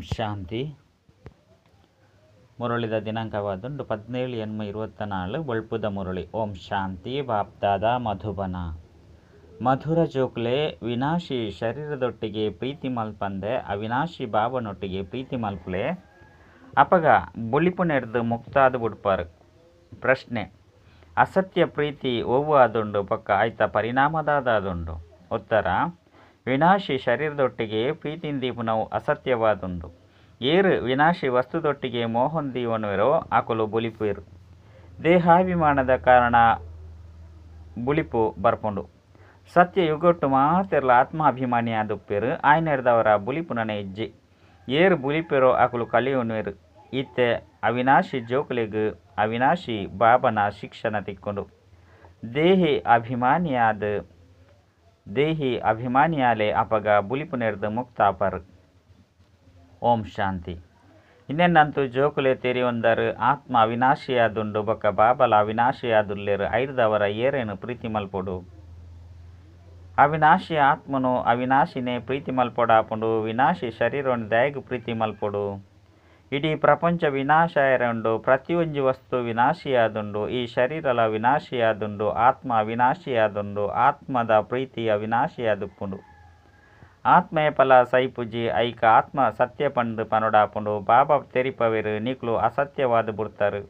ಶಾಂತಿ. ಮುರಳಿದ ದಿನಾಂಕವಾದುಂಡು ಪದಿನೇಳು ಎನ್ಮ ಇರುವತ್ತ ನಾಳು ಒಳ್ಪುದ ಮುರಳಿ. ಓಂ ಶಾಂತಿ ವಾಪ್ತಾದ ಮಧುಬನ. ಮಧುರ ಜೋಕ್ಲೆ ವಿನಾಶಿ ಶರೀರದೊಟ್ಟಿಗೆ ಪ್ರೀತಿ ಮಲ್ಪಂದೆ, ಅವಿನಾಶಿ ಭಾವನೊಟ್ಟಿಗೆ ಪ್ರೀತಿ ಮಲ್ಪಲೆ. ಅಪಗ ಬುಳಿಪು ನೆಡ್ದು ಮುಕ್ತಾದ ಬುಡ್ಪಾರು. ಪ್ರಶ್ನೆ, ಅಸತ್ಯ ಪ್ರೀತಿ ಓವು ಆದುಂಡು ಪಕ್ಕ ಆಯ್ತ ಪರಿಣಾಮದಾದ ಉತ್ತರ ವಿನಾಶಿ ಶರೀರದೊಟ್ಟಿಗೆ ಪ್ರೀತಿಂದೀಪುನವು ಅಸತ್ಯವಾದೊಂದು ಏರು ವಿನಾಶಿ ವಸ್ತುದೊಟ್ಟಿಗೆ ಮೋಹಂದೀವನವಿರೋ ಆಕಲು ಬುಲಿಪುಯಿರು ದೇಹಾಭಿಮಾನದ ಕಾರಣ ಬುಳಿಪು ಬರ್ಪುಂಡು. ಸತ್ಯ ಯುಗೊಟ್ಟು ಮಾತ್ರ ಆತ್ಮಾಭಿಮಾನಿ ಆದುಪ್ಪೇರು. ಆಯ್ನ ಹಿಡ್ದವರ ಬುಲಿಪುನನೆ ಹೆಜ್ಜೆ ಏರು ಬುಲಿಪಿರೋ ಆಕಲು ಕಲಿಯುನುವೆರು ಇತ್ತೆ ಅವಿನಾಶಿ ಜೋಕುಲಿಗೆ ಅವಿನಾಶಿ ಬಾಬನ ಶಿಕ್ಷಣ ತಿಕ್ಕೊಂಡು. ದೇಹಿ ಅಭಿಮಾನಿಯಾದ ದೇಹಿ ಅಭಿಮಾನಿಯಾಲೆ ಅಪಗ ಬುಲಿಪು ನೆರೆದು ಮುಕ್ತಾಪರ್. ಓಂ ಶಾಂತಿ. ಇನ್ನೆನ್ನಂತೂ ಜೋಕುಲೆ ತೆರಿಯೊಂದರು ಆತ್ಮ ಅವಿನಾಶಿಯಾದುಂಡು ಬೊಕ್ಕ ಬಾಬಲ ಅವಿನಾಶಿಯಾದುಲ್ಲೆರು ಐರ್ದವರ ಏರೇನು ಪ್ರೀತಿ ಮಲ್ಪೊಡು ಅವಿನಾಶಿ ಆತ್ಮನು ಅವಿನಾಶಿನೇ ಪ್ರೀತಿ ಮಲ್ಪೊಡಾಪುಂಡು ವಿನಾಶಿ ಶರೀರವನ್ನು ದಯಗು ಪ್ರೀತಿ ಮಲ್ಪೊಡು ಇಡೀ ಪ್ರಪಂಚ ವಿನಾಶಾಯರುಂಡು ಪ್ರತಿಯೊಂದು ವಸ್ತು ವಿನಾಶಿಯಾದುಂಡು, ಈ ಶರೀರಲ ವಿನಾಶಿಯಾದುಂಡು, ಆತ್ಮ ವಿನಾಶಿಯಾದುಂಡು, ಆತ್ಮದ ಪ್ರೀತಿ ವಿನಾಶಿಯಾದುಪ್ಪುಂಡು. ಆತ್ಮಯ ಫಲ ಸೈಪುಜಿ, ಐಕ ಆತ್ಮ ಸತ್ಯ ಪಂಡು ಪನೊಡಾಪುಂಡು ಬಾಬಾ ತೆರಿಪವೆರು, ನಿಕ್ಲು ಅಸತ್ಯವಾದ ಬುಡ್ತಾರು.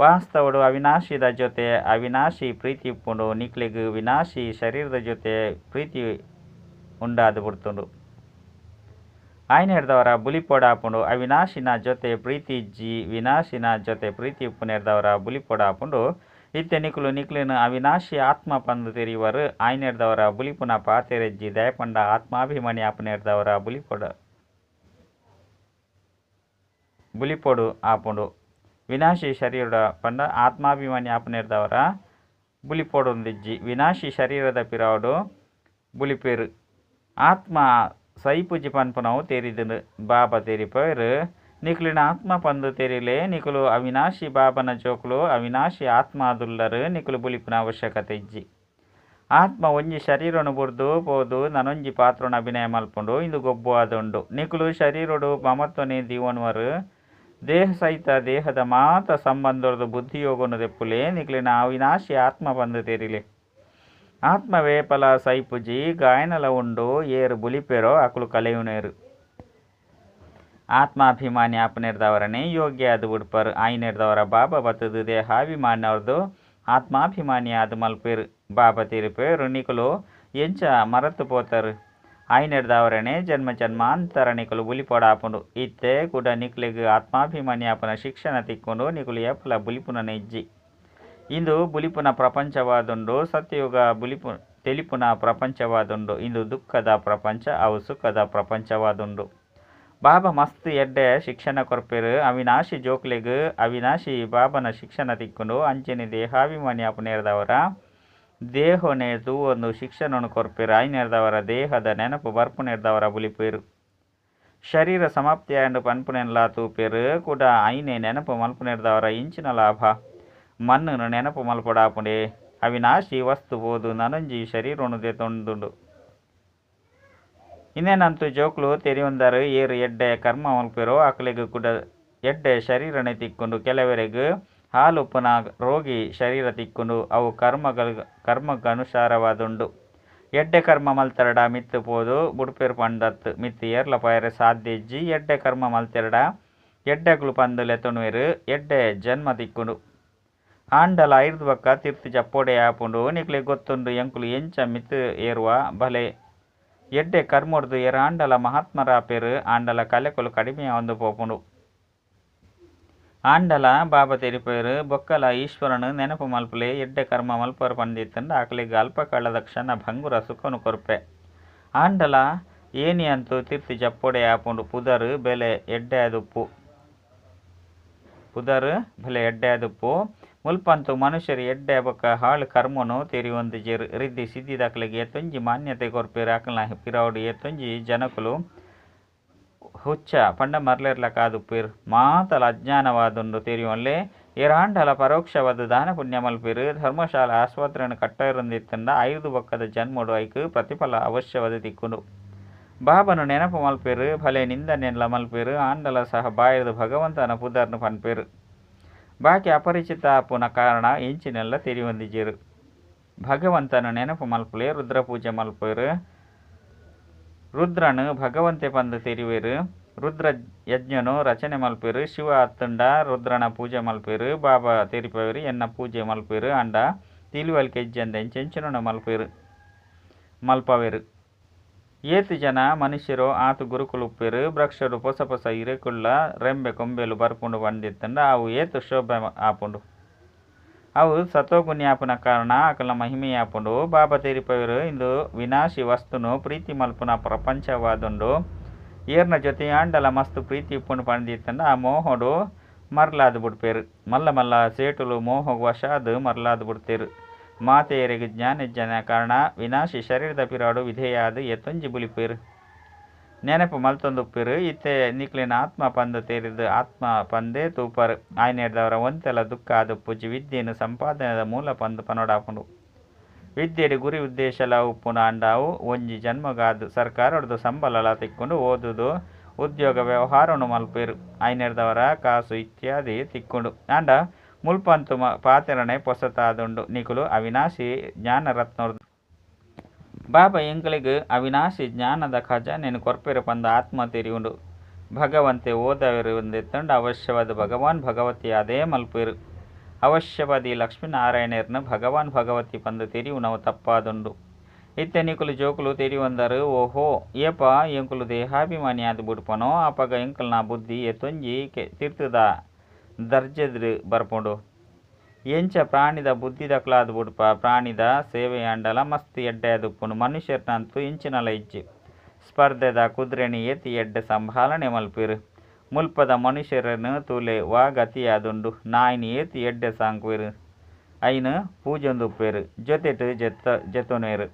ವಾಸ್ತವಡು ಅವಿನಾಶಿದ ಜೊತೆ ಅವಿನಾಶಿ ಪ್ರೀತಿ ಉಪ್ಪುಂಡು ನಿಕ್ಲಿಗ್ ವಿನಾಶಿ ಶರೀರದ ಜೊತೆ ಪ್ರೀತಿ ಉಂಡಾದ ಬಿಡ್ತುಂಡು. ಆಯ್ನ ಹಿಡ್ದವರ ಬುಲಿಪೊಡಾಪುಂಡು ಅವಿನಾಶಿನ ಜೊತೆ ಪ್ರೀತಿ ಜಿ, ವಿನಾಶಿನ ಜೊತೆ ಪ್ರೀತಿ ಇಪ್ಪು ನೆಡ್ದವರ ಹಾಕೊಂಡು ಇತ್ತೆ ನಿಕ್ಲು ನಿಕ್ಲಿನ ಅವಿನಾಶಿ ಆತ್ಮ ಪಂದು ತೆರಿವರು ಆಯ್ನ ಹಿಡ್ದವರ ಬುಲಿಪುನ ಪಾತೆರೆಜ್ಜಿ ದಯಪಂಡ ಆತ್ಮಾಭಿಮಾನಿ ಆಪು ನೆಡ್ದವರ ಬುಲಿಪೊಡ ಬುಲಿಪೊಡು ಆಪುಂಡು ವಿನಾಶಿ ಶರೀರದ ಪಂಡ ಆತ್ಮಾಭಿಮಾನಿ ಆಪು ನೆಡ್ದವರ ಬುಲಿಪೊಡೊಂದಿಜ್ಜಿ ವಿನಾಶಿ ಶರೀರದ ಪಿರಾವಡು ಬುಲಿಪೇರು ಆತ್ಮ ಸೈಪುಜಿ ಪನ್ಪುನವು ತೆರಿದು ಬಾಬಾ ತೆರಿಪರು ನಿಖಲಿನ ಆತ್ಮ ಪಂದು ತೆರಿಲೆ, ನಿಖಲು ಅವಿನಾಶಿ ಬಾಬನ ಜೋಕುಲು ಅವಿನಾಶಿ ಆತ್ಮ ಅದುಲ್ಲರು ನಿಕುಲು ಬುಲಿಪಿನ ಅವಶ್ಯಕತೆ ಇಜ್ಜಿ. ಆತ್ಮ ಒಂಜಿ ಶರೀರನು ಬುರ್ದು ಪೋದು ನನೊಂಜಿ ಪಾತ್ರನ ಅಭಿನಯ ಮಲ್ಪುಂಡು, ಇಂದು ಗೊಬ್ಬು ಆದುಂಡು. ನಿಖಲು ಶರೀರಡು ಮಮತ್ವನೇ ದೀವನ್ವರು, ದೇಹ ಸಹಿತ ದೇಹದ ಮಾತ ಸಂಬಂಧದ ಬುದ್ಧಿಯೋಗನು ದೆಪ್ಪುಲೆ ನಿಕ್ಲಿನ ಅವಿನಾಶಿ ಆತ್ಮ ಬಂದು ತೆರಿಲೆ. ಫಲ ಸೈಪುಜಿ ಗಾಯನಲ ಉಂಡು ಏರು ಬುಲಿಪೆರೋ ಅಕುಲು ಕಲೆಯುನೇರು ಆತ್ಮಾಭಿಮಾನಿ ಆಪನೆರ್ದವರನೇ, ಯೋಗ್ಯ ಅದು ಉಡ್ಪರು, ಆಯ್ನಿರ್ದವರ ಬಾಬಾ ಬತ್ತದು ದೇಹಾಭಿಮಾನವ್ರದ್ದು ಆತ್ಮಾಭಿಮಾನಿ ಅದು ಮಲ್ಪೇರು, ಬಾಬ ತಿರುಪೇರು ನಿಕುಲು ಎಂಚ ಮರತು ಪೋತರು. ಆಯ್ನೆರ್ದವರನೇ ಜನ್ಮ ಜನ್ಮಾಂತರ ನಿಕುಲು ಬುಲಿಪೊಡಾಪುಂಡು ಇತ್ತೆ ಕೂಡ ನಿಕ್ಲಿಗ್ ಆತ್ಮಾಭಿಮಾನಿ ಆಪನ ಶಿಕ್ಷಣ ತಿಕ್ಕೊಂಡು ನಿಕುಲು ಎಪ್ಪಲ ಬುಲಿಪುನ ಇಜ್ಜಿ. ಇಂದು ಬುಲಿಪುನ ಪ್ರಪಂಚವಾದುಂಡು ಸತ್ಯಯುಗ ಬುಲಿಪು, ತೆಲಿಪುನ ಪ್ರಪಂಚವಾದುಂಡು ಇಂದು ದುಃಖದ ಪ್ರಪಂಚ, ಅವು ಸುಖದ ಪ್ರಪಂಚವಾದುಂಡು ಬಾಬಾ ಮಸ್ತ್ ಎಡ್ಡೆ ಶಿಕ್ಷಣ ಕೊರ್ಪೆರು, ಅವಿನಾಶಿ ಜೋಕ್ಲೆಗ್, ಅವಿನಾಶಿ ಬಾಬನ ಶಿಕ್ಷಣ ತಿಕ್ಕುಂಡು ಅಂಚನೆ ದೇಹಾಭಿಮಾನಿ ಅಪನೇರದವರ ದೇಹನೆ ಒಂದು ಶಿಕ್ಷಣವನ್ನು ಕೊರ್ಪೆರು ಐನೇರದವರ ದೇಹದ ನೆನಪು ಬರ್ಪು ನೆರೆದವರ ಬುಲಿಪೇರು ಶರೀರ ಸಮಾಪ್ತಿಯಾಯಂಡು ಪನ್ಪುನೆಲ್ಲ ತೂಪೇರು, ಕೂಡ ಐನೆ ನೆನಪು ಮಲ್ಪು ನೆರೆದವರ ಇಂಚಿನ ಲಾಭ. ಮಣ್ಣನ್ನು ನೆನಪು ಮಲ್ಪಡಾಪುಡೆ ಅವಿನಾಶಿ ವಸ್ತು ಬೋದು ನನೊಂಜಿ ಶರೀರನು ತೊಂದುಂಡು. ಇನ್ನೇನಂತೂ ಜೋಕ್ಲು ತೆರೆಯೊಂದರು, ಏರು ಎಡ್ಡೆ ಕರ್ಮ ಮಲ್ಪಿರೋ ಅಕ್ಲೆಗ್ ಕೂಡ, ಎಡ್ಡೆ ಶರೀರನೆ ತಿಕ್ಕೊಂಡು ಕೆಲವರೆಗೂ ಹಾಲು ಉಪ್ಪುನ ರೋಗಿ ಶರೀರ ತಿಕ್ಕೊಂಡು, ಅವು ಕರ್ಮಗಳ ಕರ್ಮಗನುಸಾರವಾದುಂಡು. ಎಡ್ಡೆ ಕರ್ಮ ಮಲ್ತರಡ ಮಿತ್ತು ಪೋದು, ಬುಡ್ಪೇರು ಪಂಡತ್ತು ಮಿತ್ತು ಏರ್ಲ ಪೈರೆ ಸಾಧ್ಯಜ್ಜಿ, ಎಡ್ಡೆ ಕರ್ಮ ಮಲ್ತೆರಡ ಎಡ್ಡೆಗಳು ಪಂದು ಲೆತೊನುವೆರು ಎಡ್ಡೆ ಜನ್ಮ ತಿಕ್ಕುಂಡು. ಆಂಡಲ ಐರ್ದು ಬಕ್ಕ ತಿರ್ತಿ ಜಪ್ಪೊಡೆ ಆಪುಂಡು. ನಿಕ್ಲೆ ಗೊತ್ತುಂಡು, ಎಂಕುಲು ಎಂಚ ಮಿತ್ತು ಏರುವ, ಬಲೆ. ಎಡ್ಡೆ ಕರ್ಮೊಡ್ದು ಎರ ಆಂಡಲ ಮಹಾತ್ಮರ ಪೇರು, ಆಂಡಲ ಕಲೆಕೊಲು ಕಡಿಮೆ ಒಂದು ಪೋಪುಂಡು. ಆಂಡಲ ಬಾಬಾ ತೆರಿಪೇರು ಬೊಕ್ಕಲ ಈಶ್ವರನು ನೆನಪು ಮಲ್ಪಲೆ, ಎಡ್ಡೆ ಕರ್ಮ ಮಲ್ಪರು ಪಂದಿತ್ತಂಡ ಆಕಲಿಗೆ ಅಲ್ಪ ಕಳೆದ ಕ್ಷಣ ಭಂಗುರ ಸುಖನು ಕೊರ್ಪೆ. ಆಂಡಲ ಏನಿ ಅಂತೂ ತಿರ್ತಿ ಜಪ್ಪೊಡೆ ಆಪುಂಡು, ಪುದರು, ಬೆಲೆ, ಎಡ್ಡೆ, ಅದುಪ್ಪು. ಪುದರು, ಬೆಲೆ, ಎಡ್ಡೆ, ಅದುಪ್ಪು. ಮುಲ್ಪಂತು ಮನುಷ್ಯರು ಎಡ್ಡೆ ಬೊಕ್ಕ ಹಾಳು ಕರ್ಮನು ತೆರಿ ಒಂದು ಜೇರು ರಿದ್ದಿ ದಾಖಲೆಗೆ ಎತ್ತೊಂಜಿ ಮಾನ್ಯತೆ ಕೊರ್ಪೇರು ಆಕಲ್ನ ಪಿರಾವುಡು ಎತ್ತೊಂಜಿ ಜನಕುಲು ಹುಚ್ಚ ಪಂಡ ಮರ್ಲೆರ್ಲ ಪಿರ್ ಮಾತಲ ಅಜ್ಞಾನವಾದುಂಡು ತೆರಿಯೊಂಡ್ಲೆ ಎರಾಂಡಲ ಪರೋಕ್ಷವಾದ ದಾನ ಪುಣ್ಯ ಮಲ್ಪಿರು ಧರ್ಮಶಾಲ ಆಸ್ಪತ್ರೆಯನ್ನು ಕಟ್ಟರೊಂದಿತ್ತಂಡ ಐದು ಬಕ್ಕದ ಜನ್ಮಡು ಐಕ್ ಪ್ರತಿಫಲ ಅವಶ್ಯವಾದ ತಿಕ್ಕುಂಡು ಬಾಬನು ನೆನಪು ಮಲ್ಪೇರು, ಭಲೆ ನಿಂದನೆಲ್ಲ ಮಲ್ಪೇರು, ಆಂಡಲ ಸಹ ಬಾಯದು ಭಗವಂತನ ಪುದರ್ನು ಪನ್ಪೇರು. ಬಾಕಿ ಅಪರಿಚಿತ ಆಪುನ ಕಾರಣ ಇಂಚಿನೆಲ್ಲ ತೆರಿಯೊಂದಿಜೇರು ಭಗವಂತನ ನೆನಪು ಮಲ್ಪುಲೆ ರುದ್ರ ಪೂಜೆ ಮಲ್ಪರು. ರುದ್ರನು ಭಗವಂತೆ ಪಂದು ತೆರಿವೇರು ರುದ್ರ ಯಜ್ಞನು ರಚನೆ ಮಲ್ಪೇರು. ಶಿವ ಅತ್ತುಂಡ ರುದ್ರನ ಪೂಜೆ ಮಲ್ಪೇರು. ಬಾಬಾ ತಿರುಪವರು ಎನ್ನ ಪೂಜೆ ಮಲ್ಪೇರು. ಅಂಡ ತಿಳುವಳಿಕೆ ಹೆಜ್ಜೆಂದ ಎಂಚೆಂಚುನ ಮಲ್ಪೇರು. ಮಲ್ಪವೇರು. ಏತು ಜನ, ಮನುಷ್ಯರು, ಆತು ಗುರುಕುಲು ವೃಕ್ಷರು ಪೊಸ ಪೊಸ ಇರೆಕುಳ್ಳ ರೆಂಬೆ ಕೊಂಬೆಲು ಬರ್ಕೊಂಡು ಬಂದಿತ್ತಂಡ, ಅವು ಏತು ಶೋಭೆ ಆಪುಂಡು ಅವು ಸತೋಗುಣಿ ಆಪುನ ಕಾರಣ ಆಕಲ ಮಹಿಮೆ ಆಪುಂಡು ಬಾಬಾ ತೀರಿಪವರು ಇಂದು ವಿನಾಶಿ ವಸ್ತುನು, ಪ್ರೀತಿ ಮಲ್ಪುನ ಪ್ರಪಂಚವಾದುಂಡು. ಏರ್ನ ಜೊತೆ ಆಂಡಲ ಮಸ್ತು ಪ್ರೀತಿ ಉಪ್ಪುಂಡು ಪಂದಿತ್ತಂಡ ಆ ಮೋಹಡು ಮರ್ಲಾದು ಬಿಡ್ಪೇರು. ಮಲ್ಲ ಮಲ್ಲ ಸೇಟುಲು ಮೋಹ ವಶಾದು ಮರ್ಲಾದು ಬಿಡ್ತೇರು. ಮಾತೆಯರಿಗೆ ಜ್ಞಾನಜ್ಜನ ಕಾರಣ ವಿನಾಶಿ ಶರೀರದ ಪಿರಾಡು ವಿಧೇಯಾದ ಎತ್ತೊಂಜಿ ಬುಲಿಪಿರ್. ನೆನಪು ಮಲ್ತೊಂದುಪ್ಪೇರು ಇತ್ತೆ ನಿಕ್ಲಿನ ಆತ್ಮ ಪಂದು ತೇರಿದು ಆತ್ಮ ಪಂದೇ ತೂಪರು. ಆಯ್ನೆಡ್ದವರ ಒಂತೆಲ ದುಃಖ ಅದು ಪೂಜಿ ವಿದ್ಯೆಯನ್ನು ಸಂಪಾದನೆದ ಮೂಲ ಪಂದು ಪನೋಡಾಪುಂಡು. ವಿದ್ಯೆಡಿ ಗುರಿ ಉದ್ದೇಶಲ ಉಪ್ಪುನ ಅಂಡಾವು ಒಂಜಿ ಜನ್ಮಗಾದು ಸರ್ಕಾರದ್ದು ಸಂಬಳಲ ತಿಕ್ಕೊಂಡು ಓದುದು ಉದ್ಯೋಗ ವ್ಯವಹಾರನು ಮಲ್ಪಿರು. ಐನೆರ್ದವರ ಕಾಸು ಇತ್ಯಾದಿ ತಿಕ್ಕೊಂಡು. ಅಂಡ ಪಾತೆರನೆ ಪೊಸತಾದುಂಡು. ನಿಕುಲು ಅವಿನಾಶಿ ಜ್ಞಾನರತ್ನೋರ್ದು. ಬಾಬಾ ಎಂಗಳಿಗೆ ಅವಿನಾಶಿ ಜ್ಞಾನದ ಖಜಾನೆನು ಕೊರ್ಪೆರು ಪಂದ ಆತ್ಮ ತಿರಿಯುಂಡು ಭಗವಂತೆ ಓದವರು ಒಂದೆತ್ತಂಡು ಅವಶ್ಯವಾದ ಭಗವಾನ್ ಭಗವತಿ ಅದೇ ಮಲ್ಪೇರು. ಅವಶ್ಯವಾದಿ ಲಕ್ಷ್ಮೀನಾರಾಯಣರ್ನ ಭಗವಾನ್ ಭಗವತಿ ಬಂದು ತಿರಿವು ನಾವು ತಪ್ಪಾದುಂಡು. ಇತ್ತೆ ನಿಕುಲು ಜೋಕುಲು ತಿರಿವಂದರು ಓಹೋ, ಏಪ ಎಂಕುಲು ದೇಹಾಭಿಮಾನಿ ಆದ ಬಿಡ್ಪನೋ, ಅಪಗ ಎಂಕಲ್ನ ಬುದ್ಧಿ ಎತ್ತೊಂಜಿ ಕೆ ತಿರ್ತದ? ದರ್ಜೆದ್ರು ಬರ್ಪುಂಡು. ಎಂಚ ಪ್ರಾಣಿದ ಬುದ್ಧಿದ ಕ್ಲಾದ್ ಬುಡ್ಪ, ಪ್ರಾಣಿದ ಸೇವೆ ಆಂಡಲ ಮಸ್ತ್ ಎಡ್ಡೆ ಅದುಪ್ಪುಂಡು. ಮನುಷ್ಯರ್ನಂತೂ ಇಂಚಿನಲ ಇಜ್ಜಿ ಸ್ಪರ್ಧೆದ ಕುದುರೆನಿ ಏತಿ ಎಡ್ಡೆ ಸಂಭಾಲನೆ ಮಲ್ಪಿರು. ಮುಲ್ಪದ ಮನುಷ್ಯರನ್ನು ತೂಲೆ ವಾ ಗತಿಯಾದುಂಡು. ನಾಯಿನಿ ಏತಿ ಎಡ್ಡೆ ಸಾಂಕ್ವೇರು. ಐನು ಪೂಜೊಂದುಪ್ಪೇರು. ಜೊತೆಟು ಜೆತ್ತ ಜೆತೊನೇರು.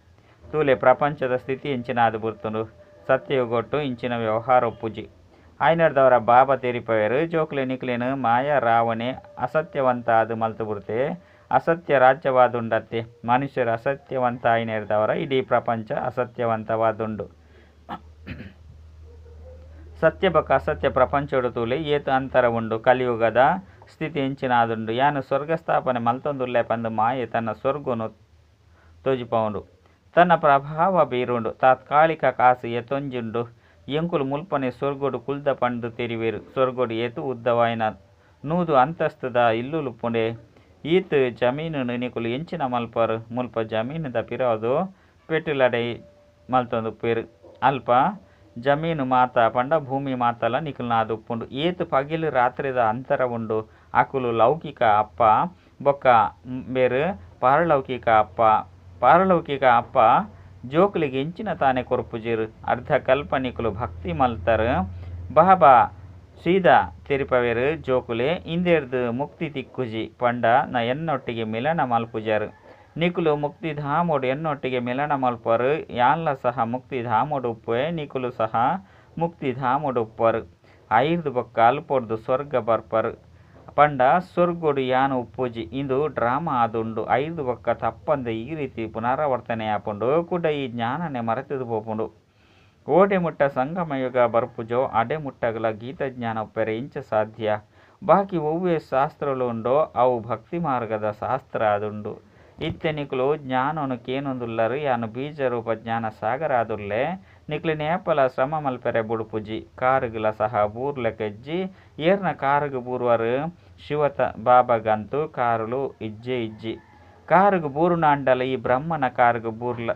ತೂಲೆ ಪ್ರಪಂಚದ ಸ್ಥಿತಿ ಇಂಚಿನ ಅದು ಬುರ್ತುಂಡು ಸತ್ಯಗೊಟ್ಟು ಇಂಚಿನ ವ್ಯವಹಾರ ಪೂಜಿ ಆಯ್ನಡ್ದವರ ಬಾಬ ತೆರಿಪವರು ಜೋಕ್ಲೆ ನಿಕ್ಲೆನು ಮಾಯ ರಾವಣೆ ಮಲ್ತು ಬಿಡುತ್ತೆ ಅಸತ್ಯ ರಾಜ್ಯವಾದುಂಡತ್ತೆ. ಮನುಷ್ಯರು ಅಸತ್ಯವಂತ ಆಯ್ನೆಡ್ದವರ ಇಡೀ ಪ್ರಪಂಚ ಅಸತ್ಯವಂತವಾದುಂಡು. ಸತ್ಯ ಬಕ ಅಸತ್ಯ ಪ್ರಪಂಚಡು ತೂಲೆ ಏತು ಅಂತರ ಉಂಡು ಕಲಿಯುಗದ ಸ್ಥಿತಿ ಇಂಚಿನಾದುಂಡು. ಯಾನು ಸ್ವರ್ಗ ಸ್ಥಾಪನೆ ಮಲ್ತೊಂದುಲ್ಲೆ ಪಂದು ಮಾಯೆ ತನ್ನ ಸ್ವರ್ಗನು ತೋಜಿಪವುಂಡು ತನ್ನ ಪ್ರಭಾವ ಬೀರುಂಡು. ತಾತ್ಕಾಲಿಕ ಕಾಸು ಎತೊಂಜುಂಡು ಎಂಕುಲು ಮುಲ್ಪನೆ ಸೊರ್ಗೊಡು ಕುಲ್ದ ಪಂಡು ತೆರಿವೇರು. ಸೊರ್ಗೊಡು ಏತು ಉದ್ದವಾಯಿನ ನೂದು ಅಂತಸ್ತದ ಇಲ್ಲುಲು ಪುಂಡೆ. ಈತ್ ಜಮೀನು ನಿಕುಲು ಎಂಚಿನ ಮಲ್ಪರು. ಮುಲ್ಪ ಜಮೀನುದ ಪಿರೋದು ಪೆಟ್ಟುಲಡೆ ಮಲ್ತೊಂದು ಪೇರು. ಅಲ್ಪ ಜಮೀನು ಮಾತ, ಪಂಡ ಭೂಮಿ ಮಾತಲ ನಿಕುಲ್ನಾದು ಉಪ್ಪುಂಡು ಏತು ಪಗಿಲು ರಾತ್ರಿದ ಅಂತರ ಉಂಡು. ಅಕುಲು ಲೌಕಿಕ ಅಪ್ಪ, ಬೊಕ್ಕ ಬೇರು, ಪಾರಲೌಕಿಕ ಅಪ್ಪ. ಪಾರಲೌಕಿಕ ಅಪ್ಪ ಜೋಕುಲಿಗೆ తానే ಕೊರ್ಪುಜಿರು ಅರ್ಧ ಕಲ್ಪನಿಕುಲು ಭಕ್ತಿ ಮಲ್ತರು. ಬಾಬಾ ಸೀದಾ ತೆರಿಪವೇರು, ಜೋಕುಲೆ ಇಂದೆರ್ದು ಮುಕ್ತಿ ತಿಕ್ಕುಜಿ ಪಂಡ ನ ಎನ್ನೊಟ್ಟಿಗೆ ಮಿಲನ ಮಲ್ಪುಜರು. ನಿಕುಲು ಮುಕ್ತಿ ಧಾಮೋಡು ಎನ್ನೊಟ್ಟಿಗೆ ಮಿಲನ ಮಲ್ಪರು. ಯಾನ್ಲ ಸಹ ಮುಕ್ತಿ ಧಾಮೋಡು ಉಪ್ಪೆ ನಿಕುಲು ಸಹ ಮುಕ್ತಿ ಧಾಮೋಡು ಉಪ್ಪರು. ಐದು ಬೊಕ್ಕ ಅಲ್ಪೊರ್ದು ಸ್ವರ್ಗ ಬರ್ಪರು. ಪಂಡ ಸೊರ್ಗೊಡು ಯಾನ್ ಉಪ್ಪುಜಿ ಇಂದು ಡ್ರಾಮಾ ಆದುಂಡು. ಐದು ಬೊಕ್ಕ ತಪ್ಪಂದ ಈ ರೀತಿ ಪುನರಾವರ್ತನೆ ಆಪುಂಡು. ಕುಡ ಈ ಜ್ಞಾನನೆ ಮರೆತಿದು ಪೋಪುಂಡು. ಓಡೆ ಮುಟ್ಟ ಸಂಗಮಯುಗ ಬರ್ಪುಜೋ. ಅಡೆ ಮುಟ್ಟಗಲ ಗೀತ ಜ್ಞಾನ ಉಪ್ಪೆರೆ ಇಂಚ ಸಾಧ್ಯ. ಬಾಕಿ ಒವ್ವೇ ಶಾಸ್ತ್ರಲು ಉಂಡೋ ಅವು ಭಕ್ತಿ ಮಾರ್ಗದ ಶಾಸ್ತ್ರ ಆದುಂಡು. ಇತ್ತೆನಿಕುಲು ಜ್ಞಾನನು ಕೇನೊಂದುಲ್ಲರು. ಯಾನು ಬೀಜ ರೂಪ ಜ್ಞಾನ ಸಾಗರ ಆದುಲ್ಲೆ ನಿಕ್ಲಿ ನೇಪಲ ಶ್ರಮ ಮಲ್ಪೆರೆ ಬುಡುಪುಜಿ. ಕಾರುಗಳ ಸಹ ಬೂರ್ಲೆಕೆಜ್ಜಿ ಏರ್ನ ಕಾರುಗು ಬೂರ್ವರ್ ಶಿವತ ಬಾಬಗಂತೂ, ಕಾರುಲು ಇಜ್ಜೆ ಇಜ್ಜಿ. ಕಾರುಗು ಬೂರುನ ಅಂಡಲ ಈ ಬ್ರಹ್ಮನ ಕಾರುಗು ಬೂರ್ಲ,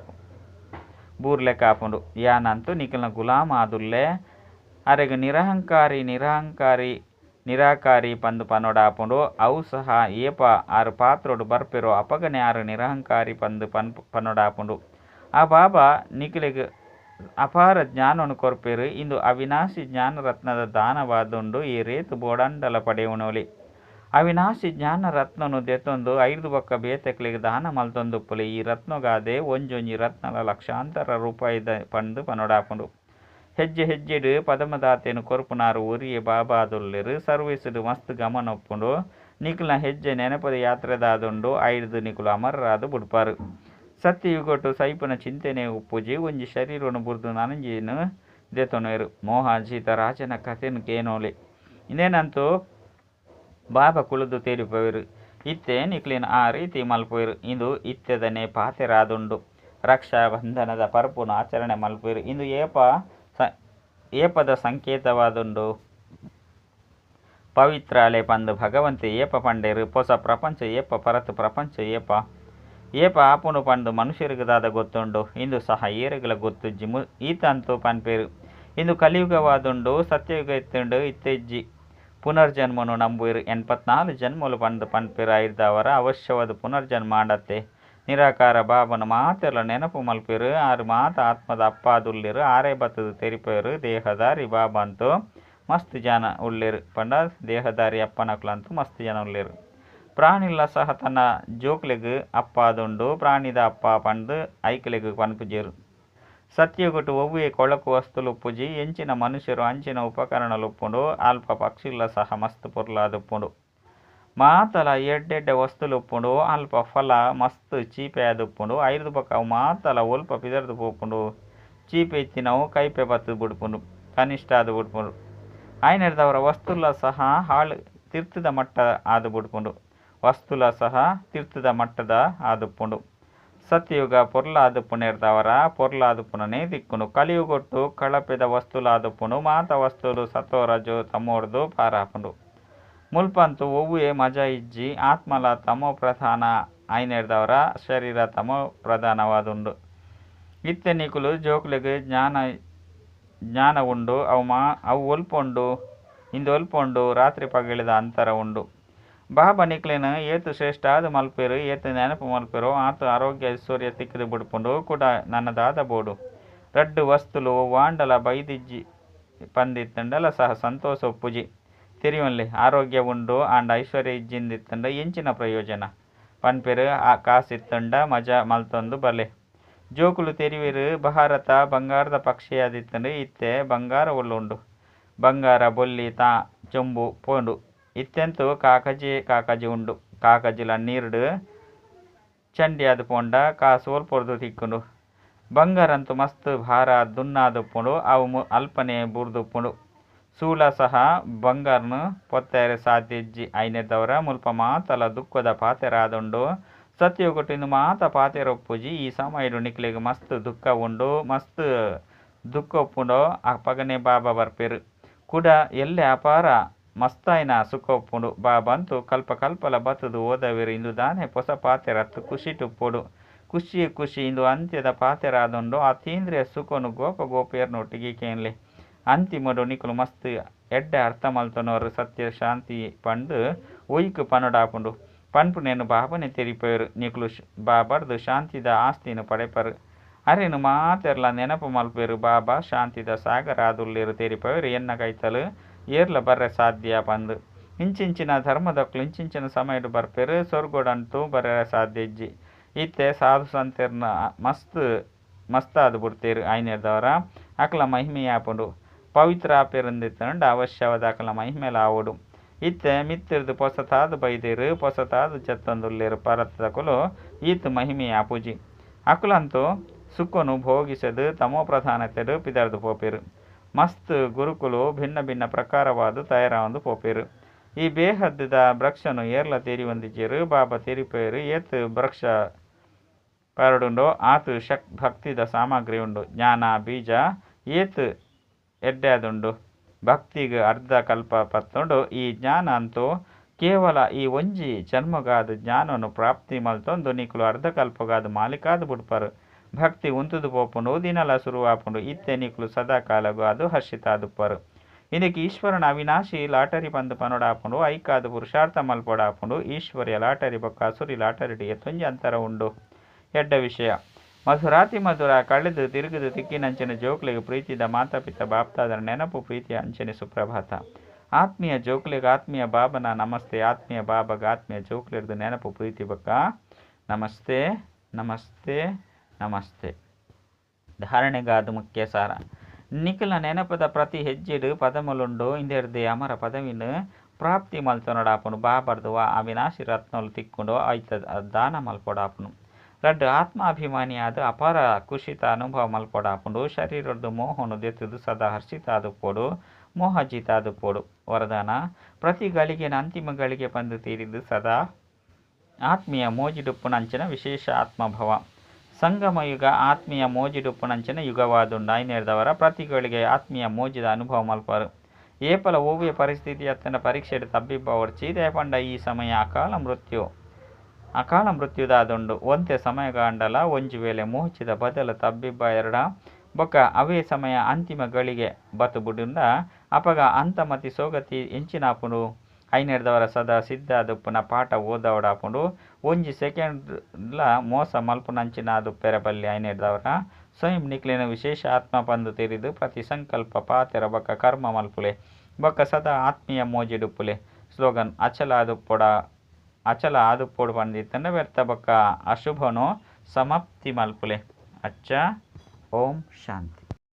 ಬೂರ್ಲೆ ಕಾಪುಂಡು. ಯಾನಂತೂ ನಿಖಿಲ್ನ ಗುಲಾಮ ಆದುಲ್ಲೆ. ಅರೆಗ ನಿರಹಂಕಾರಿ ನಿರಹಂಕಾರಿ, ನಿರಾಕಾರಿ ಪಂದು ಪನೋಡಾಪುಂಡು ಅವು ಸಹ ಏಪ ಆರು ಪಾತ್ರೊಡು ಬರ್ಪಿರೋ ಅಪಗನೆ ಆರು ನಿರಹಂಕಾರಿ ಪಂದು ಪನ್ ಪನೋಡಾಪುಂಡು ಆ ಬಾಬಾ ನಿಖಿಲಿಗೆ ಅಪಾರ ಜ್ಞಾನವನ್ನು ಕೊರ್ಪೇರು. ಇಂದು ಅವಿನಾಶಿ ಜ್ಞಾನರತ್ನದ ದಾನವಾದುಂಡು ಈ ರೇತು ಬೋಡಂಡಲ ಪಡೆಯುವನೊಲಿ ಅವಿನಾಶಿ ಜ್ಞಾನ ರತ್ನನು ದೆತ್ತೊಂದು ಐದು ಬೊಕ್ಕ ಬೇತೆಕ್ಲಿಗೆ ದಾನ ಮಲ್ತೊಂದುಪ್ಪುಲಿ. ಈ ರತ್ನಗಾದೆ ಒಂಜೊಂಜಿ ರತ್ನಲ ಲಕ್ಷಾಂತರ ರೂಪಾಯಿದ ಪಂದು ಪನೊಡಾಪುಂಡು. ಹೆಜ್ಜೆ ಹೆಜ್ಜೆಡು ಪದಮದಾತೆನು ಕೊರ್ಪುನಾರು ಉರಿಯೆ ಬಾಬಾದುಲ್ಲೆರು ಸರ್ವೀಸುಡು ಮಸ್ತ್ ಗಮನೊಪ್ಪುಂಡು. ನಿಖಿಲ ಹೆಜ್ಜೆ ನೆನಪದ ಯಾತ್ರೆದಾದುಂಡು ಐದು ನಿಖಿಲು ಅಮರರಾದು ಬುಡ್ಪಾರು. ಸತ್ಯಯುಗೊಟ್ಟು ಸೈಪುನ ಚಿಂತನೆ ಉಪ್ಪು ಜೀವಂಜಿ ಶರೀರವನ್ನು ಬುರ್ದು ನನಂಜಿನ ದೆತೊನೆರು ಮೋಹ ಜೀತ ರಾಜನ ಕಥೆನು ಕೇನೋಲೆ. ಇನ್ನೇನಂತೂ ಬಾಬ ಕುಳಿದು ತೇರಿಪೋಯರು. ಇತ್ತೆ ನಿಕ್ಲಿನ ಆ ರೀತಿ ಮಲ್ಪೋಯರು. ಇಂದು ಇತ್ತೆದನೆ ಪಾತೆರಾದುಂಡು. ರಕ್ಷಾ ಬಂಧನದ ಪರ್ಪುನ ಆಚರಣೆ ಮಲ್ಪೋಯರು. ಇಂದು ಏಪ ಸ, ಏಪದ ಸಂಕೇತವಾದುಂಡು. ಪವಿತ್ರಾಲೆ ಪಂದು ಭಗವಂತ ಏಪ ಪಂಡೇರು. ಹೊಸ ಪ್ರಪಂಚ ಏಪ, ಪರತು ಪ್ರಪಂಚ ಏಪ. ಏಪ ಆಪುನು ಪಂಡು ಮನುಷ್ಯರಿಗದಾದ ಗೊತ್ತುಂಡು, ಇಂದು ಸಹ ಏರಗಳ ಗೊತ್ತು ಜಿಮು ಈತಂತು ಪನ್ಪೇರು. ಇಂದು ಕಲಿಯುಗವಾದುಂಡು ಸತ್ಯಯುಗ ಎತ್ತುಂಡು ಇತ್ತೆಜ್ಜಿ. ಪುನರ್ಜನ್ಮನು ನಂಬುಯಿರು ಎನ್ಪತ್ನಾಲ್ಕು ಜನ್ಮಲು ಪಂದು ಪನ್ಪೇರು ಐರ್ದವರ ಅವಶ್ಯವಾದ ಪುನರ್ಜನ್ಮ ಆಡತ್ತೆ. ನಿರಾಕಾರ ಬಾಬನ ಮಾತೆಲ್ಲ ನೆನಪು ಮಲ್ಪಿರು, ಆರು ಮಾತ ಆತ್ಮದ ಅಪ್ಪಾದುಲ್ಲಿರು, ಆರೇ ಬತ್ತದು ತೆರಿಪೇರು, ದೇಹದಾರಿ ಬಾಬಾ ಮಸ್ತ್ ಜನ ಉಳ್ಳಿರು ಪಂಡ ದೇಹದಾರಿ ಅಪ್ಪನಕ್ಲಂತೂ ಮಸ್ತ್ ಜನ ಉಳ್ಳೇರು ಪ್ರಾಣಿಲ್ಲ ಸಹ ತನ್ನ ಜೋಕ್ಲೆಗ್ ಅಪ್ಪಾದುಂಡು, ಪ್ರಾಣಿದ ಅಪ್ಪ ಪಂದ್ ಐಕ್ಲೆಗ್ ಪನ್ಪುಜೇರು ಸತ್ಯಗೊಟ್ಟು ಒವ್ವೆ ಕೊಳಕು ವಸ್ತುಲು ಉಪ್ಪುಜಿ ಎಂಚಿನ ಮನುಷ್ಯರು ಅಂಚಿನ ಉಪಕರಣಲು ಉಪ್ಪುಂಡು ಅಲ್ಪ ಪಕ್ಷಿಲ್ಲ ಸಹ ಮಸ್ತ್ ಪೊರ್ಲಾದುಪ್ಪುಂಡು ಮಾತಲ ಎಡ್ಡೆಡ್ಡೆ ವಸ್ತುಲು ಉಪ್ಪುಂಡು ಅಲ್ಪ ಫಲ ಮಸ್ತ್ ಚೀಪೆ ಆದುಪ್ಪುಂಡು ಐದು ಬಕ್ಕ ಅವು ಮಾತಲ ಒಲ್ಪ ಪಿದರ್ದು ಪೋಪುಂಡು, ಚೀಪೆ ಇತ್ತಿನವು ಕೈಪೆ ಬತ್ತು ಬಿಡ್ಪುಂಡು ಕನಿಷ್ಠ ಆದು ಬಿಡ್ಪುಂಡು. ಆಯ್ನೆಡ್ದವರ ವಸ್ತುಲ ಸಹ ಹಾಳು ತಿರ್ತುದ ಮಟ್ಟ ಆದು ಬಿಡ್ಪುಂಡು. ವಸ್ತುಲ ಸಹ ತೀರ್ಥದ ಮಟ್ಟದ ಆದುಪ್ಪುಂಡು ಸತ್ಯಯುಗ ಪೊರ್ಲಾದುಪ್ಪುನೆರ್ದವರ ಪೊರ್ಲಾದುಪ್ಪುನನೇ ದಿಕ್ಕುನು ಕಲಿಯುಗೊಟ್ಟು ಕಳಪೆದ ವಸ್ತುಲಾದುಪ್ಪುಂಡು ಮಾತ ವಸ್ತುಲು ಸತೋರಜು ತಮ್ಮೋರ್ದು ಪಾರಾಪುಂಡು. ಮುಲ್ಪಂತು ಒವ್ವೇ ಮಜಾ ಇಜ್ಜಿ, ಆತ್ಮಲ ತಮೋ ಪ್ರಧಾನ ಐನೆರ್ದವರ ಶರೀರ ತಮೋ ಪ್ರಧಾನವಾದುಂಡು. ಇತ್ತೆ ನಿಕುಲು ಜೋಕ್ಲೆಗ್ ಜ್ಞಾನ ಜ್ಞಾನ ಉಂಡು ಅವು ಮಾ, ಅವು ಒಲ್ಪೊಂಡು, ಇಂದು ಒಲ್ಪೊಂಡು, ರಾತ್ರಿ ಪಗಿಳಿದ ಅಂತರ ಉಂಡು. ನಿಕ್ಲೆನ್ ಏತು ಶ್ರೇಷ್ಠ ಆದ್ ಮಲ್ಪೇರು, ಏತು ನೆನಪು ಮಲ್ಪೇರು, ಆತು ಆರೋಗ್ಯ ಐಶ್ವರ್ಯ ತಿಕ್ಕಿದು ಬಿಡ್ಪುಂಡು ಕೂಡ ನನ್ನದಾದ ಬೋಡು. ರಡ್ಡು ವಸ್ತುಲು ವಾಂಡಲ ಬೈದಿಜ್ಜಿ ಪಂದಿತ್ತಂಡಲ ಸಹ ಸಂತೋಷ ಒಪ್ಪುಜಿ. ತಿರಿಯೊನ್ಲಿ, ಆರೋಗ್ಯ ಉಂಡು ಆಂಡ ಐಶ್ವರ್ಯ ಇಜ್ಜಿಂದಿತ್ತಂಡ ಎಂಚಿನ ಪ್ರಯೋಜನ. ಪನ್ಪೆರು, ಆ ಕಾಸಿತ್ತಂಡ ಮಜಾ ಮಲ್ತೊಂದು ಬಲೆ. ಜೋಕುಲು ತೆರಿವಿರು, ಭಾರತ ಬಂಗಾರದ ಪಕ್ಷಿಯಾದಿತ್ತಂಡ ಇತ್ತೆ ಬಂಗಾರ ಒಲ್ಲುಂಡು. ಬಂಗಾರ, ಬೊಲ್ಲಿ, ತಾ, ಚೊಂಬು ಪೋಂಡು. ಇತ್ತೆಂತು ಕಾಕಜಿ ಕಾಕಜಿ ಉಂಡು. ಕಾಕಜಿಲ ನೀರ್ಡು ಚಂಡಿ ಅದು ಪೋಂಡ ಕಾಸು ಪೊರ್ದು ತಿಕ್ಕುಂಡು. ಬಂಗಾರಂತು ಮಸ್ತ್ ಭಾರ ದುನ್ನಾದುಪ್ಪುಂಡು ಅವು ಅಲ್ಪನೆ ಬುರ್ದುಪ್ಪುಂಡು ಸೂಲ ಸಹ ಬಂಗಾರನು ಪೊತ್ತೇರೆ ಸಾಧ್ಯಜ್ಜಿ ಐನೆದ್ದವರ ಮುಲ್ಪ ಮಾತಲ ದುಃಖದ ಪಾತೆರಾದುಂಡು ಸತ್ಯಗೊಟ್ಟಿಂದು ಮಾತ ಪಾತೆರೊಪ್ಪುಜಿ ಈ ಸಮಯಡು ನಿಕ್ಲಿಗೆ ಮಸ್ತ್ ದುಃಖ ಉಂಡು. ಮಸ್ತ್ ದುಃಖ ಒಪ್ಪುಂಡೋ ಆ ಪಗನೆ ಬಾಬಾ ಬರ್ಪೇರು. ಕೂಡ ಎಲ್ಲೆ ಅಪಾರ ಮಸ್ತಾಯಿನ ಸುಖಪ್ಪುಡು ಬಾ ಬಂತು, ಕಲ್ಪ ಕಲ್ಪಲ ಬತ್ತದು ಓದವಿರು ಇಂದು ದಾನೆ ಹೊಸ ಪಾತೆರತ್ತು ಖುಷಿ ಟುಪ್ಪುಡು ಖುಷಿ ಖುಷಿ ಇಂದು ಅಂತ್ಯದ ಪಾತೆರಾದೊಂಡು ಆ ತೀಂದ್ರಿಯ ಸುಖನು ಗೋಪ ಗೋಪಿಯರ್ನೊಟ್ಟಿಗೆ ಕೇನ್ಲಿ. ಅಂತಿಮಡು ನಿಕುಲು ಮಸ್ತ್ ಎಡ್ಡೆ ಅರ್ಥ ಮಲ್ತನವರು ಸತ್ಯ ಶಾಂತಿ ಪಂಡು. ಒಯ್ಕು ಪನೊಡಾಪುಂಡು ಪನ್ಪುನೇನು ಬಾಬನೆ ತೆರಿಪೇರು. ನಿಕುಲು ಬಾಬರ್ದು ಶಾಂತಿದ ಆಸ್ತಿನ ಪಡೆಪರು. ಅರೆನು ಮಾತೆರ್ಲ ನೆನಪು ಮಲ್ಪೇರು. ಬಾಬಾ ಶಾಂತಿದ ಸಾಗರಾದುಲ್ಲಿರು ತೆರಿಪೇರು. ಎನ್ನ ಕೈತಲು ಏರ್ಲ ಬರ್ರೆ ಸಾಧ್ಯ ಬಂದು. ಇಂಚಿಂಚಿನ ಧರ್ಮದಕ್ಲು ಇಂಚಿಂಚಿನ ಸಮಯಡು ಬರ್ಪೆರ್ ಸ್ವರ್ಗೋಡಂತೂ ಬರ್ರೆ ಸಾಧ್ಯ ಇಜ್ಜಿ. ಇತ್ತೆ ಸಾಧು ಸಂತೆರ್ನ ಮಸ್ತ್ ಮಸ್ತಾದು ಬಿಡ್ತೀರಿ ಐನೇರ್ದವರ ಅಕಲ ಮಹಿಮೆ ಆಪುಂಡು ಪವಿತ್ರ ಆಪೇರಂದಿತ್ತಂಡು ಅವಶ್ಯವಾದ ಅಕಲ ಮಹಿಮೆಲ ಇತ್ತೆ ಮಿತ್ತಿರ್ದು ಪೊಸತಾದ ಬೈದೇರು, ಪೊಸತಾದ ಚೆತ್ತೊಂದುಲ್ಲೇರು ಪರತ್ತಕುಲು ಈತ್ ಮಹಿಮೆಯ ಪೂಜಿ ಅಕುಲಂತೂ ಸುಕ್ಕನು ಭೋಗಿಸದು ತಮೋ ಪ್ರಧಾನತೆಡು ಪಿದರ್ದು ಪೋಪೇರು. ಮಸ್ತ್ ಗುರುಕುಲು, ಭಿನ್ನ ಭಿನ್ನ ಪ್ರಕಾರವಾದ ತಯಾರಾವಂದು ಪೋಪೇರು. ಈ ಬೇಹದ್ದ ಬ್ರಕ್ಷನು ಏರ್ಲ ತೇರಿ ಒಂದಿಜೇರು ಬಾಬಾ ತೆರಿಪೇರು, ಏತ್ ಬ್ರಕ್ಷ ಪರಡುಂಡು, ಆತು ಶಕ್ ಭಕ್ತಿದ ಸಾಮಗ್ರಿ ಉಂಡು ಜ್ಞಾನ, ಬೀಜ, ಏತ್ ಎಡ್ಡ್ಯಾದುಂಡು ಭಕ್ತಿಗೆ ಅರ್ಧ ಕಲ್ಪ ಪತ್ತುಂಡು, ಈ ಜ್ಞಾನ ಅಂತೂ ಕೇವಲ ಈ ಒಂಜಿ ಜನ್ಮಗಾದ ಜ್ಞಾನವನ್ನು ಪ್ರಾಪ್ತಿ ಮಲ್ತೊಂದು, ನಿಕುಲು ಅರ್ಧ ಕಲ್ಪಗಾದ ಮಾಲಿಕಾದ ಬುಡ್ಪರು. ಭಕ್ತಿ ಉಂತುದು ಪೋಪುಂಡು, ದಿನಲ ಸುರುವಾಪುಂಡು, ಇತ್ತೆ ನಿಕ್ಲು ಸದಾ ಕಾಲಗು ಅದು ಹರ್ಷಿತಾದುಪ್ಪರು. ಇದಕ್ಕೆ ಈಶ್ವರನ ಅವಿನಾಶಿ ಲಾಟರಿ ಬಂದು ಪನೊಡಾಪುಂಡು, ಐಕಾದು ಪುರುಷಾರ್ಥ ಮಲ್ಪೊಡಾಪುಂಡು, ಈಶ್ವರ್ಯ ಲಾಟರಿ ಬೊಕ್ಕ ಲಾಟರಿ ಲಾಟರಿಡಿಗೆ ತುಂಜಿ ಅಂತರ ಉಂಡು. ಎಡ್ಡ ವಿಷಯ. ಮಧುರಾತಿ ಮಧುರ ಕಳೆದು ತಿರುಗಿದು ತಿಕ್ಕಿನಂಚಿನ ಜೋಕ್ಲಿಗೆ ಪ್ರೀತಿದ ಮಾತಾಪಿತ ಬಾಪ್ತಾದರ ನೆನಪು ಪ್ರೀತಿಯ ಅಂಚನೆ ಸುಪ್ರಭಾತ. ಆತ್ಮೀಯ ಜೋಕ್ಲಿಗೆ ಆತ್ಮೀಯ ಬಾಬನ ನಮಸ್ತೆ, ಆತ್ಮೀಯ ಬಾಬಗ ಆತ್ಮೀಯ ಜೋಕ್ಲಿರ್ದು ನೆನಪು ಪ್ರೀತಿ ಬಕ್ಕ. ನಮಸ್ತೆ ನಮಸ್ತೆ. ನಮಸ್ತೆ. ಧಾರಣೆಗಾದು ಮುಖ್ಯ ಸಾರ. ನಿಖಿಲ ನೆನಪದ ಪ್ರತಿ ಹೆಜ್ಜೆಡು ಪದಮಲುಂಡು ಇಂದೆರ್ದೆ ಅಮರ ಪದವಿನ ಪ್ರಾಪ್ತಿ ಮಲ್ತೊನಡಾಪುನು ಬಾಬರ್ದು ವಾ ಅವಿನಾಶಿ ರತ್ನಲು ತಿಕ್ಕೊಂಡು ಆಯ್ತ ದಾನ ಮಲ್ಪೊಡಾಪುನು. ರಡ್ಡು ಆತ್ಮಾಭಿಮಾನಿಯಾದ ಅಪಾರ ಕುಶಿತ ಅನುಭವ ಮಲ್ಪೊಡಾಪುಂಡು ಶರೀರದ್ದು ಮೋಹನು ದೆತ್ತದು ಸದಾ ಹರ್ಷಿತ ಆದುಪೋಡು ಮೋಹಜಿತ ಆದುಪೋಡು ವರದಾನ, ಪ್ರತಿ ಗಳಿಗೆನ ಅಂತಿಮ ಗಳಿಗೆ ಬಂದು ತೀರಿದ್ದು ಸದಾ ಆತ್ಮೀಯ ಮೋಜಿಡುಪ್ಪುನಂಚಿನ ವಿಶೇಷ ಆತ್ಮಭವ. ಸಂಗಮ ಯುಗ ಆತ್ಮೀಯ ಮೋಜಿಡುಪ್ಪುನಂಚಿನ ಯುಗವಾದುಂಡು ಐನೇರ್ದವರ ಪ್ರತಿಗಳಿಗೆ ಆತ್ಮೀಯ ಮೋಜಿದ ಅನುಭವ ಮಲ್ಪರು ಏಪಲ ಓವಿಯ ಪರಿಸ್ಥಿತಿ ಅತ್ತನ ಪರೀಕ್ಷೆಡ್ ತಬ್ಬಿಬ್ಬ ಒಡ್ಚಿ ದೇಪಂಡ ಈ ಸಮಯ ಅಕಾಲ ಮೃತ್ಯು. ಅಕಾಲ ಮೃತ್ಯುದಾದುಂಡು. ಒಂತೆ ಸಮಯಗಾಂಡಲ ಒಂಜಿ ವೇಳೆ ಮೋಚಿದ ಬದಲ ತಬ್ಬಿಬ್ಬ ಎರಡ. ಬೊಕ್ಕ ಅವೇ ಸಮಯ ಅಂತಿಮ ಗಳಿಗೆ ಬತು ಬುಡುಂಡ ಅಪಗ ಅಂತಮತಿ ಸೋಗತಿ ಎಂಚಿನಾಪುಂಡು ಐನೆರ್ದವರ ಸದಾ ಸಿದ್ಧಾದುಪ್ಪುನ ಪಾಠ ಓದವಡಾಪುಂಡು ಒಂಜಿ ಸೆಕೆಂಡ್ಲ ಮೋಸ ಮಲ್ಪುನಂಚಿನಾದು ಪೆರಬಲ್ಲಿ ಐನೆರ್ದವರ. ಸ್ವಯಂ ನಿಕ್ಲಿನ ವಿಶೇಷ ಆತ್ಮ ಪಂದು ತಿರಿದು ಪ್ರತಿ ಸಂಕಲ್ಪ ಪಾತೆರ ಬೊಕ್ಕ ಕರ್ಮ ಮಲ್ಪುಲೆ. ಬೊಕ್ಕ ಸದಾ ಆತ್ಮೀಯ ಮೋಜಿಡುಪ್ಪುಲೆ. ಸ್ಲೋಗನ್, ಅಚಲ ಆದುಪ್ಪೊಡ ಅಚಲ ಆದುಪ್ಪೊಡು ಪಂದಿತ್ತಂಡ ವ್ಯರ್ಥ ಬೊಕ್ಕ ಅಶುಭನು, ಸಮಾಪ್ತಿ ಮಲ್ಪುಲೆ. ಅಚ್ಚ, ಓಂ, ಶಾಂತಿ.